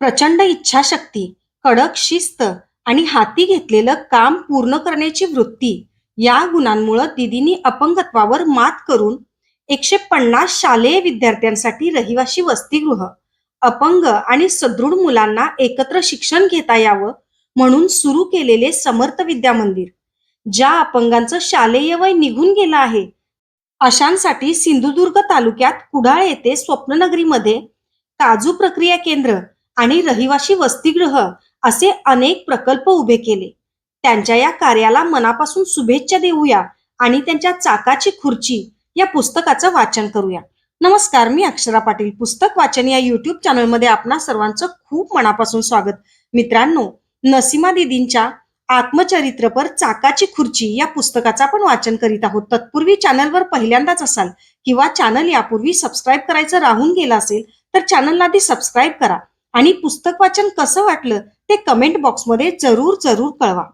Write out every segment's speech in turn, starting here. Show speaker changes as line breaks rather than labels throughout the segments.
प्रचंड इच्छाशक्ती कडक शिस्त आणि हाती घेतलेलं काम पूर्ण करण्याची वृत्ती या गुणांमुळे दिदींनी अपंगत्वावर मात करून एकशे पन्नास शालेय विद्यार्थ्यांसाठी रहिवासी वसतिगृह अपंग आणि सदृढ मुलांना एकत्र शिक्षण घेता यावं म्हणून सुरू केलेले समर्थ विद्या मंदिर ज्या अपंगांचं शालेय वय निघून गेलं आहे अशांसाठी सिंधुदुर्ग तालुक्यात कुडाळ येथे स्वप्ननगरीमध्ये काजू प्रक्रिया केंद्र आणि रहिवाशी वसतिगृह असे अनेक प्रकल्प उभे केले. त्यांच्या या कार्याला मनापासून शुभेच्छा देऊया आणि त्यांच्या चाकाची खुर्ची या पुस्तकाचं वाचन करूया. नमस्कार मी अक्षरा पाटील. पुस्तक वाचन या युट्यूब चॅनलमध्ये आपणा सर्वांचं खूप मनापासून स्वागत. मित्रांनो नसीमा दिदींच्या आत्मचरित्रपर चाकाची खुर्ची या पुस्तकाचं आपण वाचन करीत आहोत. तत्पूर्वी चॅनलवर पहिल्यांदाच असाल किंवा चॅनल यापूर्वी सबस्क्राईब करायचं राहून गेलं असेल तर चॅनलला आधी सबस्क्राईब करा. आणि पुस्तक वाचन कसं वाटलं ते कमेंट बॉक्समध्ये जरूर जरूर कळवा.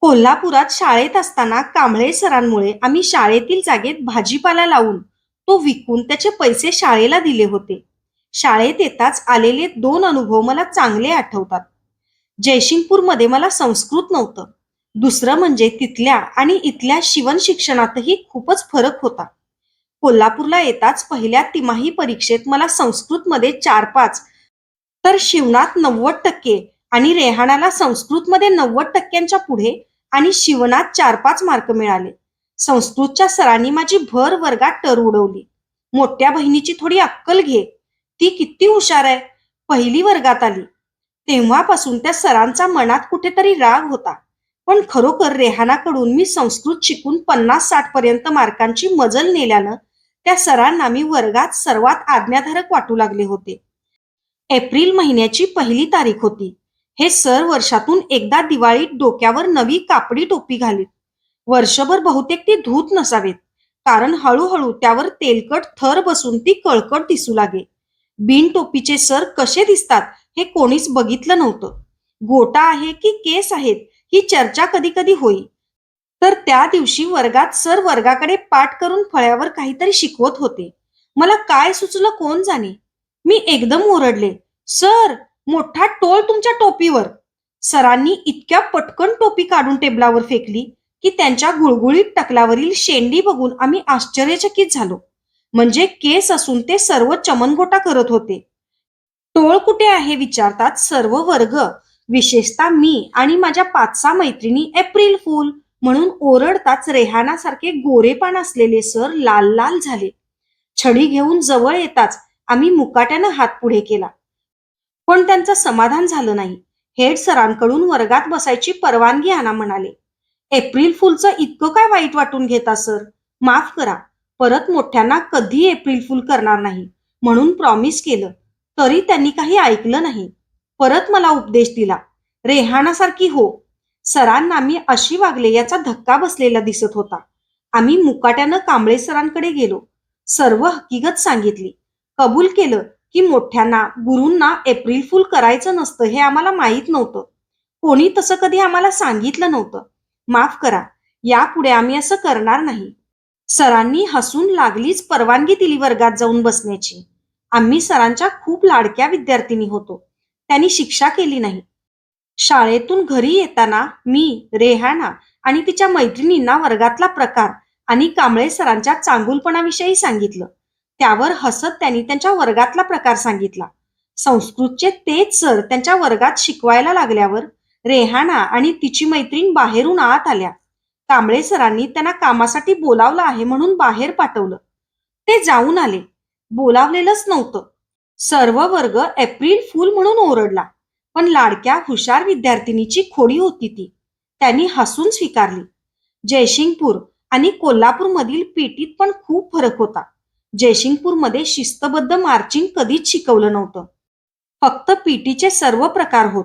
कोल्हापुरात शाळेत असताना कांबळे सरांमुळे आम्ही शाळेतील जागेत भाजीपाला लावून तो विकून त्याचे पैसे शाळेला दिले होते. शाळेत येताच आलेले दोन अनुभव मला चांगले आठवतात. जयसिंगपूरमध्ये मला संस्कृत नव्हतं. दुसरं म्हणजे तिथल्या आणि इथल्या शिवण शिक्षणातही खूपच फरक होता. कोल्हापूरला येताच पहिल्या तिमाही परीक्षेत मला संस्कृतमध्ये चार पाच तर शिवणात नव्वद टक्के आणि रेहाणाला संस्कृतमध्ये नव्वद टक्क्यांच्या पुढे आणि शिवणात चार पाच मार्क मिळाले. संस्कृतच्या सरांनी माझी भर वर्गात टर उडवली. मोठ्या बहिणीची थोडी अक्कल घे. ती किती हुशार आहे. पहिली वर्गात आली. तेव्हापासून त्या सरांचा मनात कुठेतरी राग होता. पण खरोखर रेहानाकडून मी संस्कृत शिकून पन्नास साठ पर्यंत मार्कांची मजल नेल्यानं त्या सरांना मी वर्गात सर्वात आज्ञाधारक वाटू लागले होते. एप्रिल महिन्याची पहिली तारीख होती. हे सर वर्षातून एकदा दिवाळीत डोक्यावर नवी कापडी टोपी घालीत. वर्षभर बहुतेक ती धूत नसावेत कारण हळूहळू त्यावर तेलकट थर बसून ती कळकट दिसू लागे. बिन टोपीचे सर कसे दिसतात हे कोणीच बघितलं नव्हतं. गोटा आहे की केस आहेत ही चर्चा कधी कधी होई. तर त्या दिवशी वर्गात सर वर्गाकडे पाठ करून फळ्यावर काहीतरी शिकवत होते. मला काय सुचलं कोण जाणे? मी एकदम ओरडले. सर मोठा टोळ तुमच्या टोपीवर. सरांनी इतक्या पटकन टोपी काढून टेबलावर फेकली की त्यांच्या गुळगुळीत टकलावरील शेंडी बघून आम्ही आश्चर्यचकित झालो. म्हणजे केस असून ते सर्व चमनगोटा करत होते. टोळ कुठे आहे विचारतात सर्व वर्ग विशेषतः मी आणि माझ्या पाच सहा मैत्रिणी एप्रिल फूल म्हणून ओरडताच रेहानासारखे गोरेपान असलेले सर लाल लाल झाले. छडी घेऊन जवळ येताच आम्ही मुकाट्यानं हात पुढे केला. पण त्यांचं समाधान झालं नाही. हेड सरांकडून वर्गात बसायची परवानगी आणा म्हणाले. एप्रिल फुलचं इतकं काय वाईट वाटून घेता सर? माफ करा. परत मोठ्यांना कधी एप्रिल फुल करणार नाही. म्हणून प्रॉमिस केलं. तरी त्यांनी काही ऐकलं नाही. परत मला उपदेश दिला. रेहानासारखी हो. सरांना मी अशी वागले याचा धक्का बसलेला दिसत होता. आम्ही मुकाट्यानं कांबळे सरांकडे गेलो. सर्व हकीकत सांगितली. कबूल केलं. की मोठ्यांना गुरूंना एप्रिल फुल करायचं नसतं हे आम्हाला माहीत नव्हतं. कोणी तसं कधी आम्हाला सांगितलं नव्हतं. माफ करा यापुढे आम्ही असं करणार नाही. सरांनी हसून लागलीच परवानगी दिली वर्गात जाऊन बसण्याची. आम्ही सरांच्या खूप लाडक्या विद्यार्थिनी होतो. त्यांनी शिक्षा केली नाही. शाळेतून घरी येताना मी रेहाना आणि तिच्या मैत्रिणींना वर्गातला प्रकार आणि कांबळे सरांच्या चांगुलपणाविषयी सांगितलं. त्यावर हसत त्यांनी त्यांच्या वर्गातला प्रकार सांगितला. संस्कृतचे तेच सर त्यांच्या वर्गात शिकवायला लागल्यावर रेहाना आणि तिची मैत्रीण बाहेरून आत आल्या. कांबळे सरांनी त्यांना कामासाठी बोलावलं आहे म्हणून बाहेर पाठवलं. ते जाऊन आले. बोलावलेलंच नव्हतं. सर्व वर्ग एप्रिल फुल म्हणून ओरडला. पण लाडक्या हुशार विद्यार्थिनीची खोडी होती ती. त्यांनी हसून स्वीकारली. जयसिंगपूर आणि कोल्हापूरमधील पेटीत पण खूप फरक होता. जयसिंगपूरमध्ये शिस्तबद्ध मार्चिंग कधीच शिकवलं नव्हतं. फक्त पीटीचे सर्व प्रकार होत.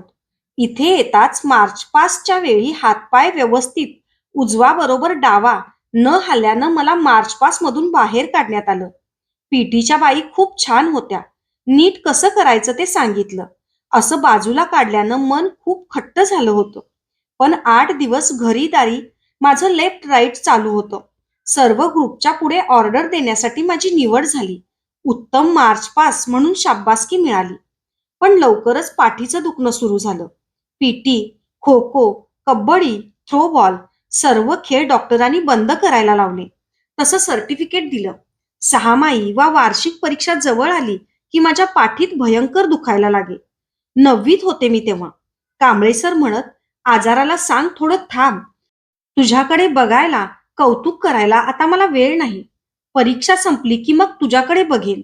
इथे येताच मार्च पासच्या वेळी हातपाय व्यवस्थित उजवा बरोबर डावा न हल्ल्यानं मला मार्च पास मधून बाहेर काढण्यात आलं. पीटीच्या बाई खूप छान होत्या. नीट कसं करायचं ते सांगितलं. असं बाजूला काढल्यानं मन खूप खट्ट झालं होतं. पण आठ दिवस घरी दारी माझं लेफ्ट राईट चालू होतं. सर्व ग्रुपच्या पुढे ऑर्डर देण्यासाठी माझी निवड झाली. उत्तम मार्च पास म्हणून शाब्बासकी मिळाली. पण लवकरच पाठीचं दुखणं सुरू झालं. पीटी खो खो कबड्डी थ्रोबॉल सर्व खेळ डॉक्टरांनी बंद करायला लावले. तसं सर्टिफिकेट दिलं. सहामाही वा वार्षिक परीक्षा जवळ आली की माझ्या पाठीत भयंकर दुखायला लागे. नववीत होते मी तेव्हा. कांबळे सर म्हणत आजाराला सांग थोडं थांब. तुझ्याकडे बघायला कौतुक करायला आता मला वेळ नाही. परीक्षा संपली की मग तुझ्याकडे बघेन.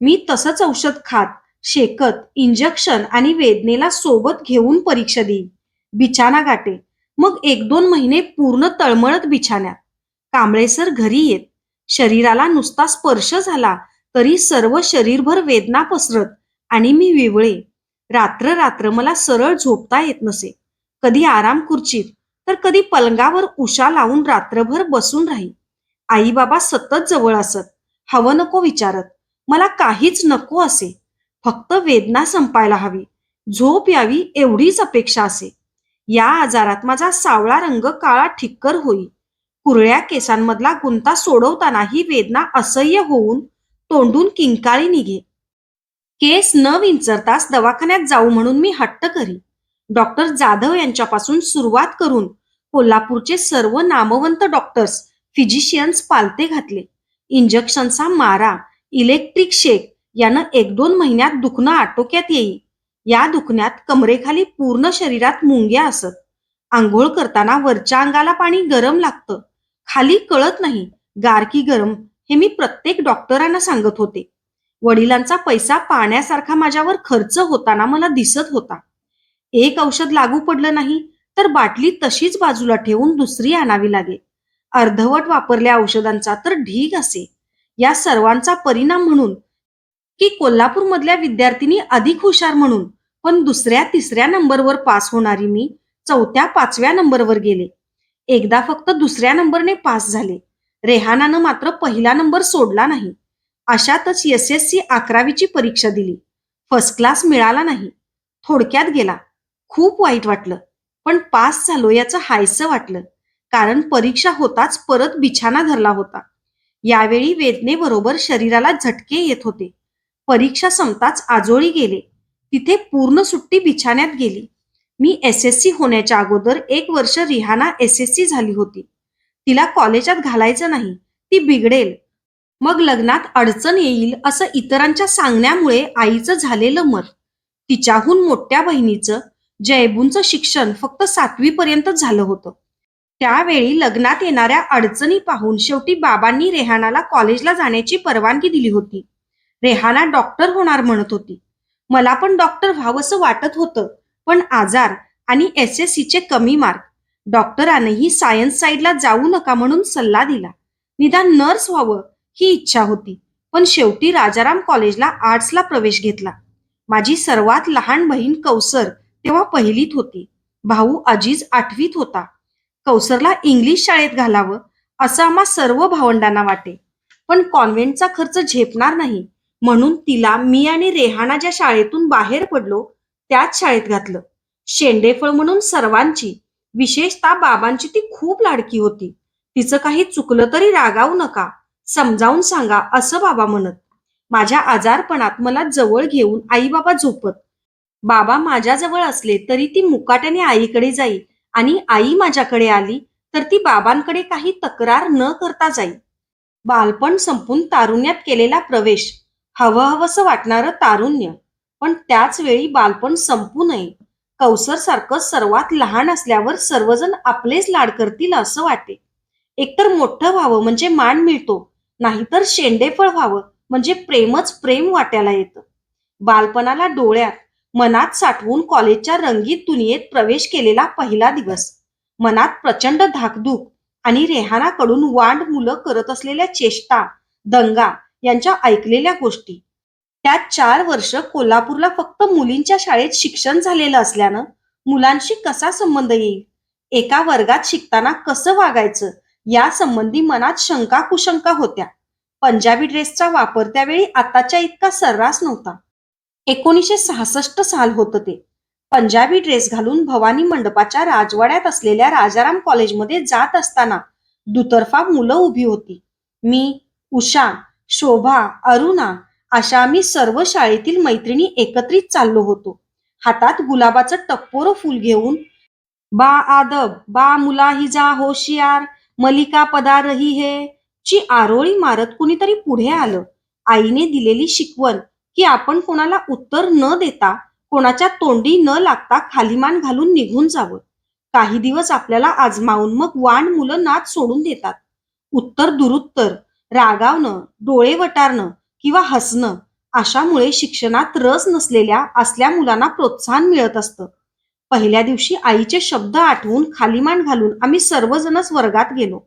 मी तसंच औषध खात शेकत इंजेक्शन आणि वेदनेला सोबत घेऊन परीक्षा देईन. बिछाना गाठे मग एक दोन महिने पूर्ण तळमळत बिछाण्यात कांबळे सर घरी येत. शरीराला नुसता स्पर्श झाला तरी सर्व शरीरभर वेदना पसरत आणि मी विवळे रात्र रात्र मला सरळ झोपता येत नसे. कधी आराम खुर्चीत तर कधी पलंगावर उशा लावून रात्रभर बसून राही आई बाबा सतत जवळ असत. हवं नको विचारत. मला काहीच नको असे. फक्त वेदना संपायला हवी. झोप यावी एवढीच अपेक्षा असे. या आजारात माझा सावळा रंग काळा ठिक्कर होई कुरळ्या केसांमधला गुंता सोडवताना ही वेदना असह्य होऊन तोंडून किंकाळी निघे केस न विंचरताच दवाखान्यात जाऊ म्हणून मी हट्ट करी डॉक्टर जाधव यांच्यापासून सुरुवात करून कोल्हापूरचे सर्व नामवंत डॉक्टर्स फिजिशियन्स पालते घातले. इंजेक्शनचा मारा इलेक्ट्रिक शेक यानं एक दोन महिन्यात दुखणं आटोक्यात येई. या दुखण्यात कमरेखाली पूर्ण शरीरात मुंग्या असत. आंघोळ करताना वरच्या अंगाला पाणी गरम लागतं. खाली कळत नाही गारकी गरम हे मी प्रत्येक डॉक्टरांना सांगत होते. वडिलांचा पैसा पाण्यासारखा माझ्यावर खर्च होताना मला दिसत होता. एक औषध लागू पडलं नाही तर बाटली तशीच बाजूला ठेवून दुसरी आणावी लागे अर्धवट वापरल्या औषधांचा तर ढीग असे. या सर्वांचा परिणाम म्हणून की कोल्हापूर मधल्या विद्यार्थिनी अधिक हुशार म्हणून पण दुसऱ्या तिसऱ्या नंबरवर पास होणारी मी चौथ्या पाचव्या नंबरवर गेले. एकदा फक्त दुसऱ्या नंबरने पास झाले. रेहानानं मात्र पहिला नंबर सोडला नाही. अशातच एस एस सी अकरावीची परीक्षा दिली. फर्स्ट क्लास मिळाला नाही. थोडक्यात गेला. खूप वाईट वाटलं. पण पास झालो याचं हायसं वाटलं. कारण परीक्षा होताच परत बिछाना धरला होता. यावेळी वेदनेबरोबर शरीराला झटके येत होते. परीक्षा संपताच आजोळी गेले. तिथे पूर्ण सुट्टी बिछाण्यात गेली. मी एस एस सी होण्याच्या अगोदर एक वर्ष रिहाना एस एस सी झाली होती. तिला कॉलेजात घालायचं नाही. ती बिघडेल. मग लग्नात अडचण येईल असं इतरांच्या सांगण्यामुळे आईचं झालेलं मत. तिच्याहून मोठ्या बहिणीचं जयबूंचं शिक्षण फक्त सातवी पर्यंत झालं होतं. त्यावेळी लग्नात येणाऱ्या अडचणी पाहून शेवटी बाबांनी रेहानाला कॉलेजला जाण्याची परवानगी दिली होती. रेहाना डॉक्टर होणार म्हणत होती. मला पण डॉक्टर व्हावंसं वाटत होतं पण आजार आणि एस एस सीचे कमी मार्क. डॉक्टरांनीही सायन्स साईडला जाऊ नका म्हणून सल्ला दिला. निदान नर्स व्हावं ही इच्छा होती पण शेवटी राजाराम कॉलेजला आर्ट्सला प्रवेश घेतला. माझी सर्वात लहान बहीण कौसर तेव्हा पहिलीत होती. भाऊ अजीज आठवीत होता. कौसरला इंग्लिश शाळेत घालावं असं आम्हा सर्व भावंडांना वाटे. पण कॉन्व्हेंटचा खर्च झेपणार नाही. म्हणून तिला मी आणि रेहाना ज्या शाळेतून बाहेर पडलो त्याच शाळेत घातलं. शेंडेफळ म्हणून सर्वांची विशेषतः बाबांची ती खूप लाडकी होती. तिचं काही चुकलं तरी रागावू नका समजावून सांगा असं बाबा म्हणत. माझ्या आजारपणात मला जवळ घेऊन आई बाबा झोपत बाबा माझ्याजवळ असले तरी ती मुकाट्याने आईकडे जाई आणि आई माझ्याकडे आली तर ती बाबांकडे काही तक्रार न करता जाई. बालपण संपून तारुण्यात केलेला प्रवेश हवं हवंसं वाटणारं तारुण्य. पण त्याच वेळी बालपण संपू नये. कौसर सारखं सर्वात लहान असल्यावर सर्वजण आपलेच लाड करतील असं वाटे. एकतर मोठं व्हावं म्हणजे मान मिळतो नाहीतर शेंडेफळ व्हावं म्हणजे प्रेमच प्रेम वाट्याला येतं. बालपणाला डोळ्यात मनात साठवून कॉलेजच्या रंगीत दुनियेत प्रवेश केलेला पहिला दिवस. मनात प्रचंड धाकधूक आणि रेहानाकडून वांड मुलं करत असलेल्या चेष्टा दंगा यांच्या ऐकलेल्या गोष्टी. त्यात चार वर्ष कोल्हापूरला फक्त मुलींच्या शाळेत शिक्षण झालेलं असल्यानं मुलांशी कसा संबंध येईल? एका वर्गात शिकताना कसं वागायचं? या संबंधी मनात शंका कुशंका होत्या. पंजाबी ड्रेसचा वापर त्यावेळी आताच्या इतका सर्रास नव्हता. एकोणीसशे सहासष्ट साल होतं ते. पंजाबी ड्रेस घालून भवानी मंडपाच्या राजवाड्यात असलेल्या राजाराम कॉलेजमध्ये जात असताना दुतर्फा मुलं उभी होती. मी उषा शोभा अरुणा अशा आम्ही सर्व शाळेतील मैत्रिणी एकत्रित चाललो होतो. हातात गुलाबाचं टप्पोर फुल घेऊन बा आदब बा मुला हिजा होशियार मलिका पदा रही है. ची आरोळी मारत कुणीतरी पुढे आलं. आईने दिलेली शिकवण की आपण कोणाला उत्तर न देता कोणाच्या तोंडी न लागता खालीमान घालून निघून जावं. काही दिवस आपल्याला आजमावून मग वाण मुलं नाच सोडून देतात. उत्तर दुरुत्तर रागावणं डोळे वटारणं किंवा हसणं अशामुळे शिक्षणात रस नसलेल्या असल्या मुलांना प्रोत्साहन मिळत असतं. पहिल्या दिवशी आईचे शब्द आठवून खालीमान घालून आम्ही सर्वजणच वर्गात गेलो.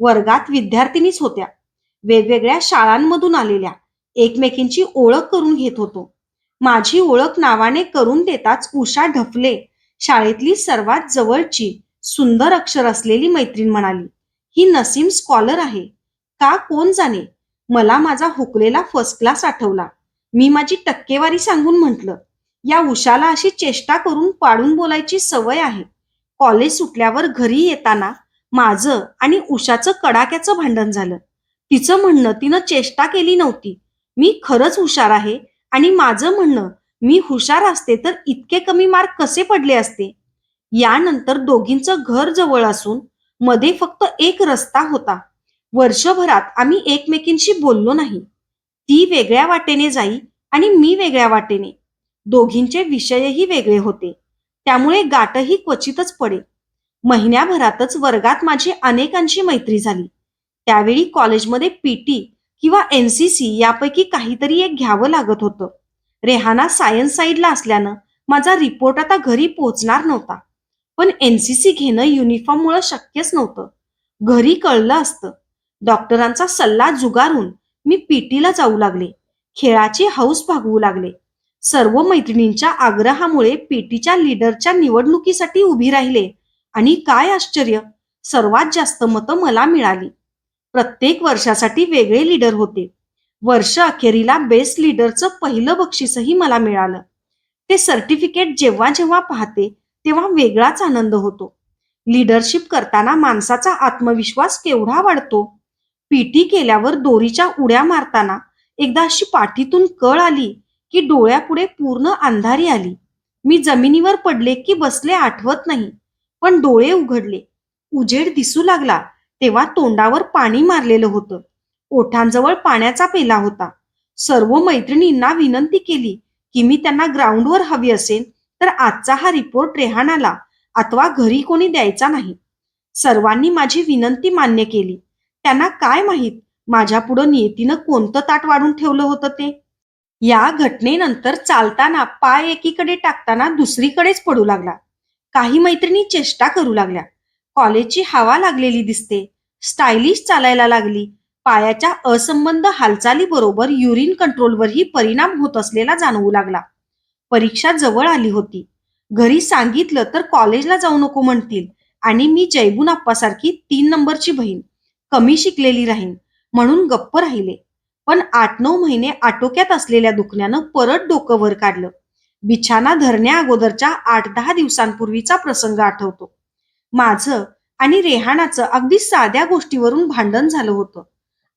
वर्गात विद्यार्थिनीच होत्या. वेगवेगळ्या शाळांमधून आलेल्या. एकमेकींची ओळख करून घेत होतो. माझी ओळख नावाने करून देताच उषा ढफले शाळेतली सर्वात जवळची सुंदर अक्षर असलेली मैत्रीण म्हणाली ही नसीम स्कॉलर आहे. का कोण जाणे? मला माझा हुकलेला फर्स्ट क्लास आठवला. मी माझी टक्केवारी सांगून म्हटलं या उषाला अशी चेष्टा करून पाडून बोलायची सवय आहे. कॉलेज सुटल्यावर घरी येताना माझं आणि उषाचं कडाक्याचं भांडण झालं. तिचं म्हणणं तिनं चेष्टा केली नव्हती. मी खरंच हुशार आहे आणि माझं म्हणणं मी हुशार असते तर इतके कमी मार्क कसे पडले असते? यानंतर दोघींचं घर जवळ असून मध्ये फक्त एक रस्ता होता. वर्षभरात आम्ही एकमेकींशी बोललो नाही. ती वेगळ्या वाटेने जाई आणि मी वेगळ्या वाटेने. दोघींचे विषयही वेगळे होते. त्यामुळे गाठही क्वचितच पडे. महिन्याभरातच वर्गात माझी अनेकांशी मैत्री झाली. त्यावेळी कॉलेजमध्ये पीटी किंवा एनसीसी यापैकी काहीतरी एक घ्यावं लागत होतं. रेहाना सायन्स साईडला असल्यानं माझा रिपोर्ट आता घरी पोहोचणार नव्हता. पण एनसीसी घेणं युनिफॉर्ममुळं शक्यच नव्हतं. घरी कळलं असतं. डॉक्टरांचा सल्ला जुगारून मी पीटीला जाऊ लागले. खेळाची हौस भागवू लागले. सर्व मैत्रिणींच्या आग्रहामुळे पीटीच्या लीडरच्या निवडणुकीसाठी उभी राहिले. आणि काय आश्चर्य! सर्वात जास्त मतं मला मिळाली. प्रत्येक वर्षासाठी वेगळे लीडर होते. वर्ष अखेरीला बेस्ट लीडरचं पहिलं बक्षीसही मला मिळालं. ते सर्टिफिकेट जेव्हा जेव्हा पाहते तेव्हा वेगळाच आनंद होतो. लीडरशिप करताना माणसाचा आत्मविश्वास केवढा वाढतो? पीटी केल्यावर दोरीच्या उड्या मारताना एकदा अशी पाठीतून कळ आली की डोळ्यापुढे पूर्ण अंधारी आली. मी जमिनीवर पडले की बसले आठवत नाही पण डोळे उघडले. उजेड दिसू लागला. तेव्हा तोंडावर पाणी मारलेलं होतं. ओठांजवळ पाण्याचा पेला होता. सर्व मैत्रिणींना विनंती केली की मी त्यांना ग्राउंडवर हवी असेल तर आजचा हा रिपोर्ट रेहानाला अथवा घरी कोणी द्यायचा नाही. सर्वांनी माझी विनंती मान्य केली. त्यांना काय माहीत माझ्या पुढं नियतीनं कोणतं ताट वाढून ठेवलं होतं ते? या घटनेनंतर चालताना पाय एकीकडे टाकताना दुसरीकडेच पडू लागला. काही मैत्रिणी चेष्टा करू लागल्या. कॉलेजची हवा लागलेली दिसते. स्टायलिश चालायला लागली. पायाच्या असंबंध हालचालीबरोबर युरिन कंट्रोलवरही परिणाम होत असलेला जाणवू लागला. परीक्षा जवळ आली होती. घरी सांगितलं तर कॉलेजला जाऊ नको म्हणतील आणि मी जैबून आप्पासारखी तीन नंबरची बहीण कमी शिकलेली राहीन म्हणून गप्प राहिले. पण आठ नऊ महिने आटोक्यात असलेल्या दुखण्यानं परत डोकं वर काढलं. बिछाना धरण्या अगोदरच्या आठ दहा दिवसांपूर्वीचा प्रसंग आठवतो. माझं आणि रेहानाचं अगदी साध्या गोष्टीवरून भांडण झालं होतं.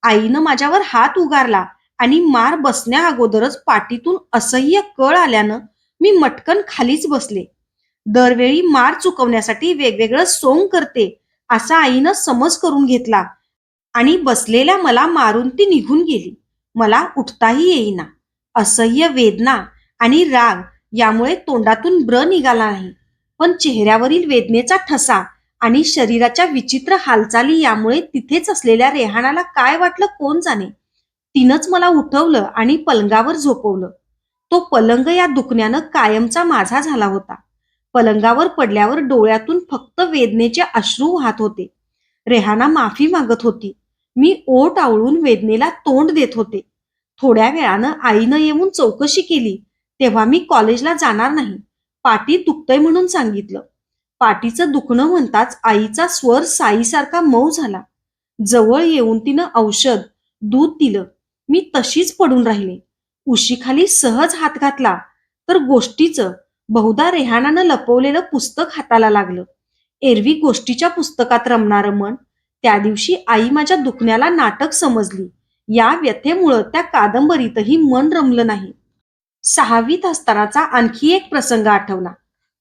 आईनं माझ्यावर हात उगारला आणि मार बसण्या अगोदरच पाठीतून असह्य कळ आल्यानं मी मटकन खालीच बसले. दरवेळी मार चुकवण्यासाठी वेगवेगळं सोंग करते असा आईनं समज करून घेतला आणि बसलेल्या मला मारून ती निघून गेली. मला उठताही येईना. असह्य वेदना आणि राग यामुळे तोंडातून ब्र निघाला नाही. पण चेहऱ्यावरील वेदनेचा ठसा आणि शरीराच्या विचित्र हालचाली यामुळे तिथेच असलेल्या रेहानाला काय वाटलं कोण जाणे? तिनंच मला उठवलं आणि पलंगावर झोपवलं. तो पलंग या दुखण्यानं कायमचा माझा झाला होता. पलंगावर पडल्यावर डोळ्यातून फक्त वेदनेचे अश्रू वाहत होते. रेहाना माफी मागत होती. मी ओट आवळून वेदनेला तोंड देत होते. थोड्या वेळानं आईनं येऊन चौकशी केली. तेव्हा मी कॉलेजला जाणार नाही. पाठी दुखतंय म्हणून सांगितलं. पाठीचं दुखणं म्हणताच आईचा स्वर साईसारखा मऊ झाला. जवळ येऊन तिनं औषध दूध दिलं. मी तशीच पडून राहिले. उशीखाली सहज हात घातला. तर गोष्टीचं बहुधा रेहानानं लपवलेलं पुस्तक हाताला लागलं. एरवी गोष्टीच्या पुस्तकात रमणारं मन. त्या दिवशी आई माझ्या दुखण्याला नाटक समजली. या व्यथेमुळं त्या कादंबरीतही मन रमलं नाही. सहावीत असतानाचा आणखी एक प्रसंग आठवला.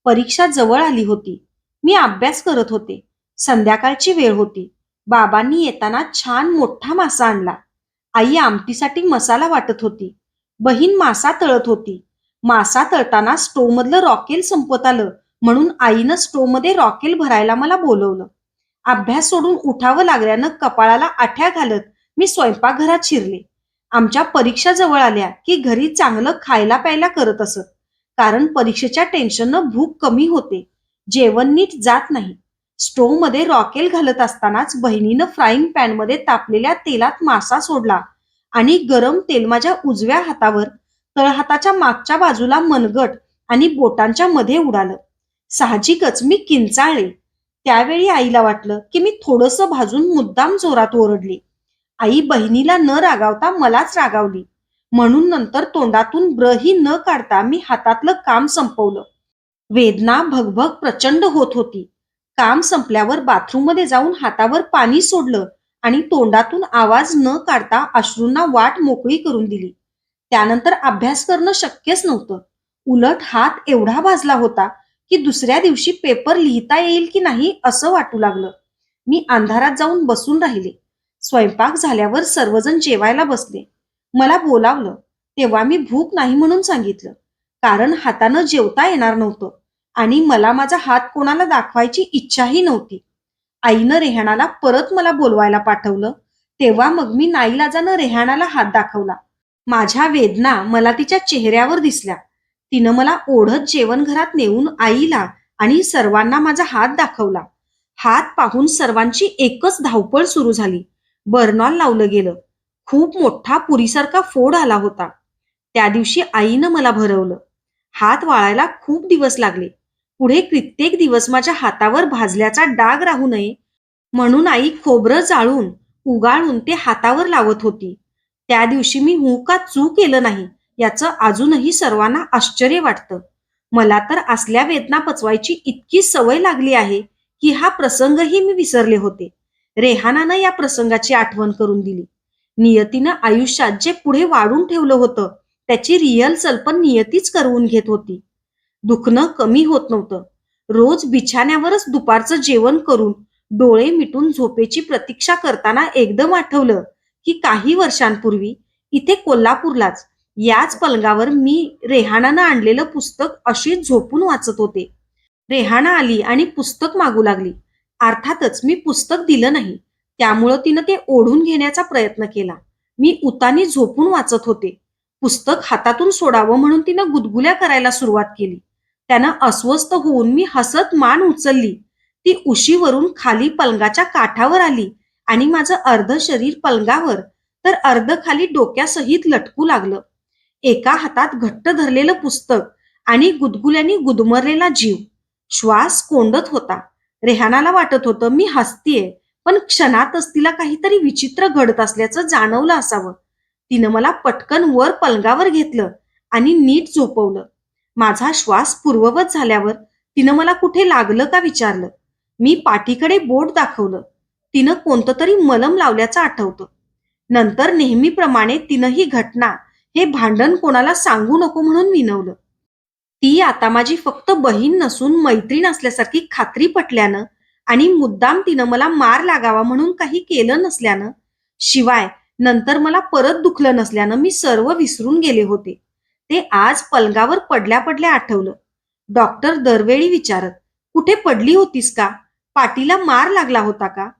परीक्षा जवळ आली होती. मी अभ्यास करत होते. संध्याकाळची वेळ होती. बाबांनी येताना छान मोठा मासा आणला. आई आमटीसाठी मसाला वाटत होती. बहीण मासा तळत होती. मासा तळताना स्टोव मधलं रॉकेल संपत आलं म्हणून आईनं स्टोवमध्ये रॉकेल भरायला मला बोलवलं. अभ्यास सोडून उठावं लागल्यानं कपाळाला आठ्या घालत मी स्वयंपाकघरात शिरले. आमच्या परीक्षा जवळ आल्या की घरी चांगलं खायला प्यायला करत असत. कारण परीक्षेच्या टेन्शननं भूक कमी होते. जेवण नीट जात नाही. स्टोवमध्ये रॉकेल घालत असतानाच बहिणीनं फ्राईंग पॅनमध्ये तापलेल्या तेलात मासा सोडला आणि गरम तेल माझ्या उजव्या हातावर तळहाताच्या मागच्या बाजूला मनगट आणि बोटांच्या मध्ये उडालं. साहजिकच मी किंचाळले. त्यावेळी आईला वाटलं की मी थोडंसं भाजून मुद्दाम जोरात ओरडली. आई बहिणीला न रागावता मलाच रागावली. म्हणून नंतर तोंडातून ब्रही न काढता मी हातातलं काम संपवलं. वेदना भगभग प्रचंड होत होती. काम संपल्यावर बाथरूममध्ये जाऊन हातावर पाणी सोडलं आणि तोंडातून आवाज न काढता अश्रूंना वाट मोकळी करून दिली. त्यानंतर अभ्यास करणं शक्यच नव्हतं. उलट हात एवढा भाजला होता की दुसऱ्या दिवशी पेपर लिहिता येईल की नाही असं वाटू लागलं. मी अंधारात जाऊन बसून राहिले. स्वयंपाक झाल्यावर सर्वजण जेवायला बसले. मला बोलावलं तेव्हा मी भूक नाही म्हणून सांगितलं कारण हातानं जेवता येणार नव्हतं आणि मला माझा हात कोणाला दाखवायची इच्छाही नव्हती. आईनं रेहाणाला परत मला बोलवायला पाठवलं तेव्हा मग मी नाईलाजानं रेहाणाला हात दाखवला. माझ्या वेदना मला तिच्या चेहऱ्यावर दिसल्या. तिनं मला ओढत जेवण घरात नेऊन आईला आणि सर्वांना माझा हात दाखवला. हात पाहून सर्वांची एकच धावपळ सुरू झाली. बर्नॉल लावलं गेलं. खूप मोठा पुरीसारखा फोड आला होता. त्या दिवशी आईनं मला भरवलं. हात वाळायला खूप दिवस लागले. पुढे कित्येक दिवस माझ्या हातावर भाजल्याचा डाग राहू नये म्हणून आई खोबरं जाळून उगाळून ते हातावर लावत होती. त्या दिवशी मी हू का चू केलं नाही याचं अजूनही सर्वांना आश्चर्य वाटतं. मला तर असल्या वेदना पचवायची इतकी सवय लागली आहे की हा प्रसंगही मी विसरले होते. रेहानानं या प्रसंगाची आठवण करून दिली. नियतीनं आयुष्यात जे पुढे वाढून ठेवलं होतं त्याची रियल पण नियतीच करवून घेत होती. दुखणं कमी होत नव्हतं. रोज बिछाण्यावरच दुपारचं जेवण करून डोळे मिटून झोपेची प्रतीक्षा करताना एकदम आठवलं की काही वर्षांपूर्वी इथे कोल्हापूरलाच याच पलंगावर मी रेहानानं आणलेलं पुस्तक अशीच झोपून वाचत होते. रेहाना आली आणि पुस्तक मागू लागली. अर्थातच मी पुस्तक दिलं नाही. त्यामुळं तिनं ते ओढून घेण्याचा प्रयत्न केला. मी उतानी झोपून वाचत होते. पुस्तक हातातून सोडावं म्हणून तिनं गुदगुल्या करायला सुरुवात केली. त्यानं अस्वस्थ होऊन मी हसत मान उचलली. ती उशीवरून खाली पलंगाच्या काठावर आली आणि माझं अर्ध शरीर पलंगावर तर अर्ध खाली डोक्यासहित लटकू लागलं. एका हातात घट्ट धरलेलं पुस्तक आणि गुदगुल्यानी गुदमरलेला जीव. श्वास कोंडत होता. रेहानाला वाटत होतं मी हसतीये पण क्षणातच तिला काहीतरी विचित्र घडत असल्याचं जाणवलं असावं. तिनं मला पटकन वर पलंगावर घेतलं आणि नीट झोपवलं. माझा श्वास पूर्ववत झाल्यावर तिनं मला कुठे लागलं का विचारलं. मी पाठीकडे बोट दाखवलं. तिनं कोणतं तरी मलम लावल्याचं आठवतं. नंतर नेहमीप्रमाणे तिनं ही घटना हे भांडण कोणाला सांगू नको म्हणून विनवलं. ती आता माझी फक्त बहीण नसून मैत्रीण असल्यासारखी खात्री पटल्यानं आणि मुद्दाम तिनं मला मार लागावा म्हणून काही केलं नसल्यानं शिवाय नंतर मला परत दुखलं नसल्यानं मी सर्व विसरून गेले होते. ते आज पलंगावर पडल्या पडल्या आठवलं. डॉक्टर दरवेळी विचारत कुठे पडली होतीस का? पाटीला मार लागला होता का?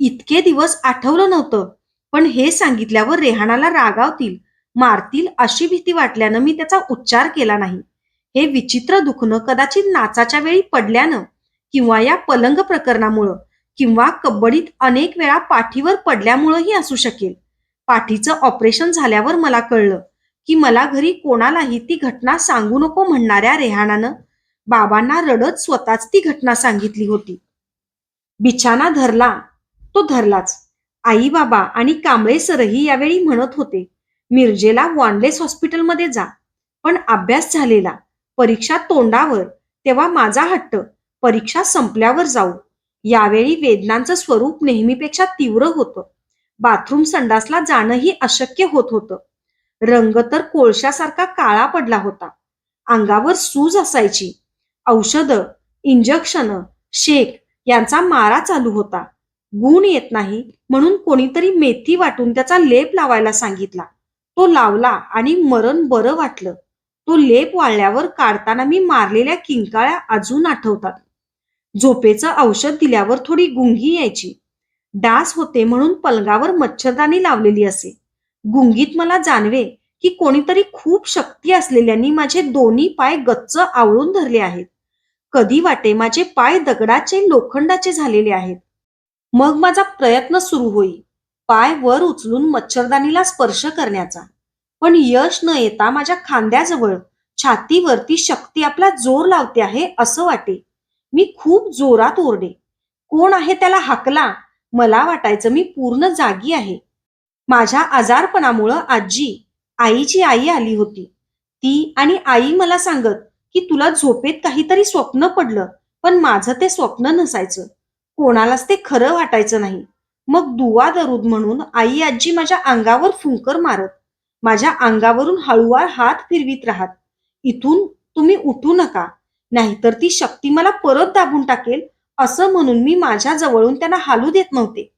इतके दिवस आठवलं नव्हतं. पण हे सांगितल्यावर रेहाणाला रागावतील मारतील अशी भीती वाटल्यानं मी त्याचा उच्चार केला नाही. हे विचित्र दुखणं कदाचित नाचाच्या वेळी पडल्यानं किंवा या पलंग प्रकरणामुळं किंवा कबड्डीत अनेक वेळा पाठीवर पडल्यामुळंही असू शकेल. पाठीचं ऑपरेशन झाल्यावर मला कळलं की मला घरी कोणालाही ती घटना सांगू नको म्हणणाऱ्या रेहानानं बाबांना रडत स्वतःच ती घटना सांगितली होती. बिछाना धरला. तो धरलाच. आई बाबा आणि कांबळे सरही यावेळी म्हणत होते मिरजेला वॉनलेस हॉस्पिटलमध्ये जा. पण अभ्यास झालेला. परीक्षा तोंडावर तेव्हा माझा हट्ट परीक्षा संपल्यावर जाऊ. यावेळी वेदनांचं स्वरूप नेहमीपेक्षा तीव्र होतं. बाथरूम संडासला जाणंही अशक्य होत होतं. रंग तर कोळशासारखा काळा पडला होता. अंगावर सूज असायची. औषधं इंजेक्शन शेक यांचा मारा चालू होता. गुण येत नाही म्हणून कोणीतरी मेथी वाटून त्याचा लेप लावायला सांगितला. तो लावला आणि मरण बरं वाटलं. तो लेप वाळल्यावर काढताना मी मारलेल्या किंकाळ्या अजून आठवतात. झोपेचं औषध दिल्यावर थोडी गुंगी यायची. डास होते म्हणून पलंगावर मच्छरदाणी लावलेली असे. गुंगीत मला जाणवे की कोणीतरी खूप शक्ती असलेल्यांनी माझे दोन्ही पाय गच्च आवळून धरले आहेत. कधी वाटे माझे पाय दगडाचे लोखंडाचे झालेले आहेत. मग माझा प्रयत्न सुरू होई. पाय वर उचलून मच्छरदानीला स्पर्श करण्याचा. पण यश न येता माझ्या खांद्याजवळ छातीवरती शक्ती आपला जोर लावते आहे असं वाटे. मी खूप जोरात ओरडे. कोण आहे त्याला हाकला? मला वाटायचं मी पूर्ण जागी आहे. माझ्या आजारपणामुळं आजी आईची आई आली होती. ती आणि आई मला सांगत की तुला झोपेत काहीतरी स्वप्न पडलं पण माझं ते स्वप्न नसायचं. कोणालाच ते खरं वाटायचं नाही. मग दुवा दरुद म्हणून आई आजी माझ्या अंगावर फुंकर मारत माझ्या अंगावरून हळूवार हात फिरवीत राहत. इथून तुम्ही उठू नका. नाहीतर ती शक्ती मला परत दाबून टाकेल असं म्हणून मी माझ्या जवळून त्यांना हालू देत नव्हते.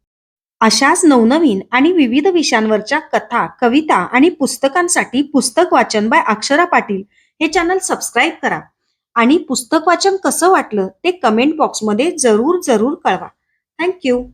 अशाच नवनवीन आणि विविध विषयांवरच्या कथा कविता आणि पुस्तकांसाठी पुस्तक वाचन बाय अक्षरा पाटील हे चॅनल सबस्क्राईब करा. आणि पुस्तक वाचन कसं वाटलं ते कमेंट बॉक्समध्ये जरूर जरूर कळवा. थँक्यू.